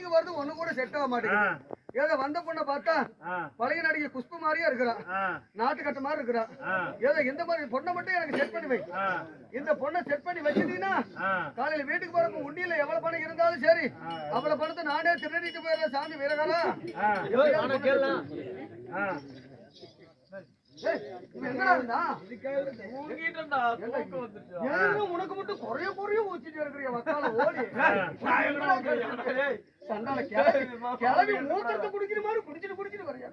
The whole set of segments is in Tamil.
பொண்ணுங்க வருது ஒண்ணு கூட செட் ஆக மாட்டேங்குது. ஏதோ வந்த பொண்ணை பார்த்தா பழைய நடிகை குஷ்பு மாதிரியே இருக்கிறான் நாட்டுக்கட்ட மாதிரி இருக்கிறான் ஏதோ இந்த மாதிரி பொண்ணை மட்டும் எனக்கு செட் பண்ணி வை. இந்த பொண்ணை செட் பண்ணி வச்சிட்டீங்கன்னா காலையில வீட்டுக்கு போறப்ப உண்டியில எவ்வளவு பணம் இருந்தாலும் சரி அவ்வளவு பணத்தை நானே திருடிட்டு போயிடுறேன் சாமி வீரகாலா ஏய், இவன் எங்கடா இருந்தான்? ஏன்னா உனக்கு மட்டும் குறைய குறைய ஊத்திட்டு இருக்கிறிய வக்கால ஓடி. சண்டால கிளவி மூத்திரத்தை குடிக்கிற மாதிரி குடிச்சிட்டு குடிச்சிட்டு வரையா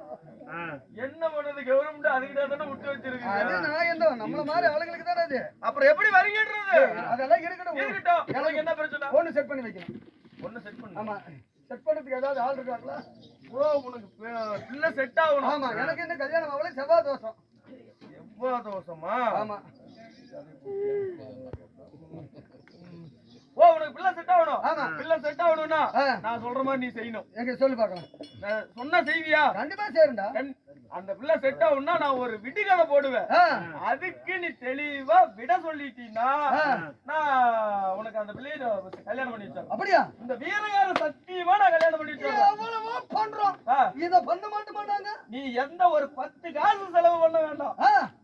என்ன பண்றது கவர்மெண்ட் அதுக்கிட்ட தானே விட்டு வச்சிருக்கு அது நான் என்ன நம்மள மாதிரி ஆளுங்களுக்கு தானே அது? அப்புறம் எப்படி வரீங்கன்றது அதெல்லாம் இருக்கட்டும் இருக்கட்டும். என்ன பிரச்சனை? போன் செட் பண்ணி வைக்கணும். ஒண்ணு செட் பண்ணு. ஆமா செட் பண்றதுக்கு ஏதாவது ஆள் இருக்காங்களா? ஓ உனக்கு பிள்ளை செட் ஆகணும். ஆமா எனக்கு என்ன கல்யாணம் ஆகல செவ்வாய் தோஷம். எவ்வளவு தோசமா ஆமா. ஓ உனக்கு பிள்ளை செட் ஆகணும். ஆமா. பிள்ளை செட் ஆகணும்னா. நான் சொல்ற மாதிரி நீ செய்யணும். எங்க சொல்லி பார்க்கலாம். சொன்னா செய்வியா? கண்டிப்பா சேருண்டா அந்த பிள்ளை செட் ஆகும்னா நான் ஒரு விடுகதை போடுவேன். அதுக்கு நீ தெளிவா விட சொல்லிட்டீன்னா. நான் உனக்கு அந்த பிள்ளைய கல்யாணம் பண்ணி வச்சேன் அப்படியா? இந்த வீரகார சத்தியமா நான் கல்யாணம் பண்ணி வச்சேன் எவ்வளவோ பண்றோம் ஆ. இத பண்ண மாட்ட மாட்டாங்க நீ எந்த ஒரு பத்து காசு செலவு பண்ண வேண்டாம்.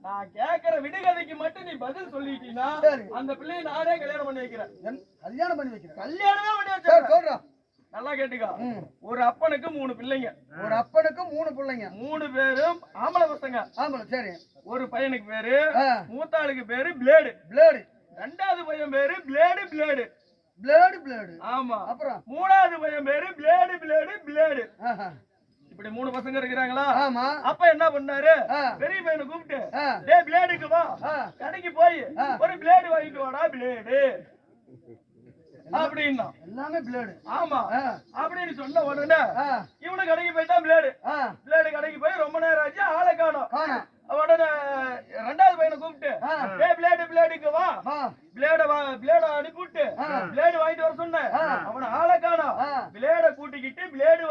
நான் கேக்குற விடுகதைக்கு மட்டும் நீ பதில் சொல்லிட்டீன்னா சரி. அந்த பிள்ளைய நானே கல்யாணம் பண்ணி வைக்கிறேன். கல்யாணம் பண்ணி வைக்கிறேன். கல்யாணமே பண்ணி வச்சேன் சொல்றேன் நல்லா கேட்டுக்கோ. ஒரு அப்பனுக்கு மூணு பிள்ளைங்க. ஒரு அப்பனுக்கு மூணு பிள்ளைங்க. மூணு பேரும் ஆம்பளை பசங்க. ஆமாம் சரி. ஒரு பையனுக்கு பேரு மூத்தாளுக்கு பேரு பிளேடு. பிளேடு. ரெண்டாவது பையன் பேரு பிளேடு பிளேடு. Blade blade. ஆமா. அப்புறம்? மூணாவது பையன் பேரு பிளேடு பிளேடு பிளேடு. இப்படி மூணு பசங்க இருக்கிறாங்களா? ஆமா. அப்ப என்ன பண்ணாரு? பெரிய பையனை கூப்பிட்டு டேய் பிளேடுக்கு வா. கடைக்கு போய். ஒரு பிளேடு வாங்கிட்டு வாடா பிளேடு. அப்படின்னா. எல்லாமே பிளேடு. ஆமா. ஆ, அப்படின்னு சொன்ன உடனே ஆ, இவனு கடைக்கு போயிட்டான் பிளேடு. பிளேடு கடைக்கு போய் ரொம்ப நேரம் ஆச்சு ஆளை காணோம். உடனே ரெண்டாவது பையனை கூப்பிட்டு. டேய் பிளேடு பிளேடுக்கு வா. பிளேட வா பிளேட அனுப்பிவிட்டு. பிளேடு வாங்கிட்டு வர சொன்னேன். ஆ. அவன ஆளை காணோம். பிளேட கூட்டிக்கிட்டு பிளேடு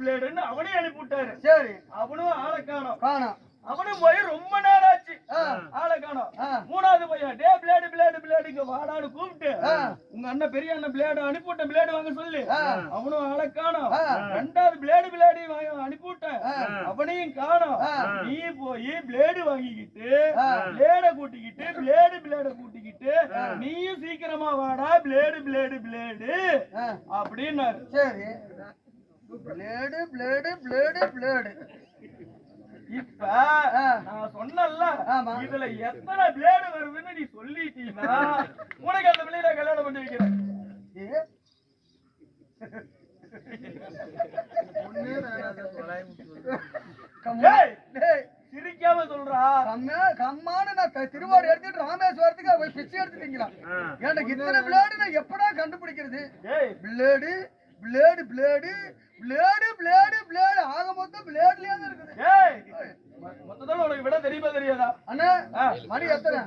பிளேடுன்னு அவனையும் அனுப்பி விட்டாரு சரி. அவனும் ஆளை காணோம். காணோம். அவனும் போய் ரொம்ப நேரம் ஆச்சு ஆளை காணோம். மூணாவது பையன் டே பிளேடு பிளேடு பிளேடுங்க வாடான்னு கூப்பிட்டு. உங்க அண்ணன் பெரிய அண்ணன் பிளேடு அனுப்பிவிட்டேன் பிளேடு வாங்க சொல்லி. அவனும் ஆளை காணோம். ரெண்டாவது பிளேடு பிளேடு அனுப்பிவிட்டேன். அவனையும் காணோம். நீ போய் பிளேடு வாங்கிக்கிட்டு. பிளேட கூட்டிக்கிட்டு பிளேடு பிளேட கூட்டிக்கிட்டு நீயும் சீக்கிரமா வாடா பிளேடு பிளேடு பிளேடு. அப்படின்னாரு. சரி. பிளேடு பிளேடு பிளேடு பிளேடு இப்ப. நான் சொன்னல. இதுல எத்தனை பிளேடு வருதுன்னு நீ சொல்லிட்டீங்கன்னா உனக்கு அந்த பிள்ளைய கல்யாணம் பண்ணி வைக்கிறேன். சிரிக்காம சொல்றா. கம்மா- கம்மான நான் திருவாரூர் எடுத்துட்டு ராமேஸ்வரத்துக்கு போய் பிச்சை எடுத்துட்டீங்களா? எனக்கு இத்தனை பிளேடு நான் எப்படா கண்டுபிடிக்கிறது? ஏய். Blade blade blade blade blade blade ஆக மொத்தம் பிளேட்லயே தான் இருக்குது. ஏய் மொ- மொத்தத்துல உனக்கு விட தெரியுமா தெரியாதா? அண்ணா. மணி எத்தனை?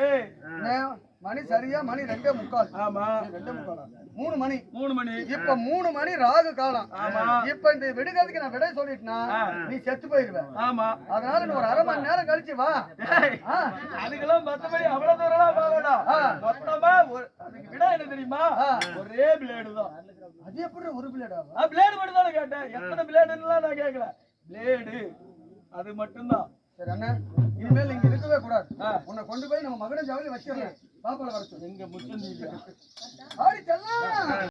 ஏய். அண்ணே, மணி சரியா? மணி ரெண்டே முக்கால். ஆமா. ரெண்டே முக்காலா? மூணு மணி. மூணு மணி. இப்ப மூணு மணி ராகு காலம். ஆமா. இப்ப இந்த விடுகிறதுக்கு நான் விடை சொல்லிட்டேன்னா ஆ. நீ செத்து போயிருவ. ஆமா. அதனால நீ ஒரு அரை மணி நேரம் கழிச்சு வா. ஏய். அதுக்கெல்லாம் மத்தபடி அவ்வளவு தூரம் போக வேண்டாம். மொத்தமா அதுக்கு விட என்ன தெரியுமா. ஒரே பிளேடு தான். அது எப்படி ஒரு பிளேடா பிளேடு மட்டும் தான் கேட்டேன். எத்தனை பிளேடுன்னு நான் கேட்கல பிளேடு அது மட்டும்தான். சரி அண்ணா இனிமேல் இங்க இருக்கவே கூடாது. உன்னை கொண்டு போய் நம்ம மகன ஜாவலி வச்சிடறேன். பாப்பால வர சொல்லு. எங்க முச்சந்தி ஆடி செல்ல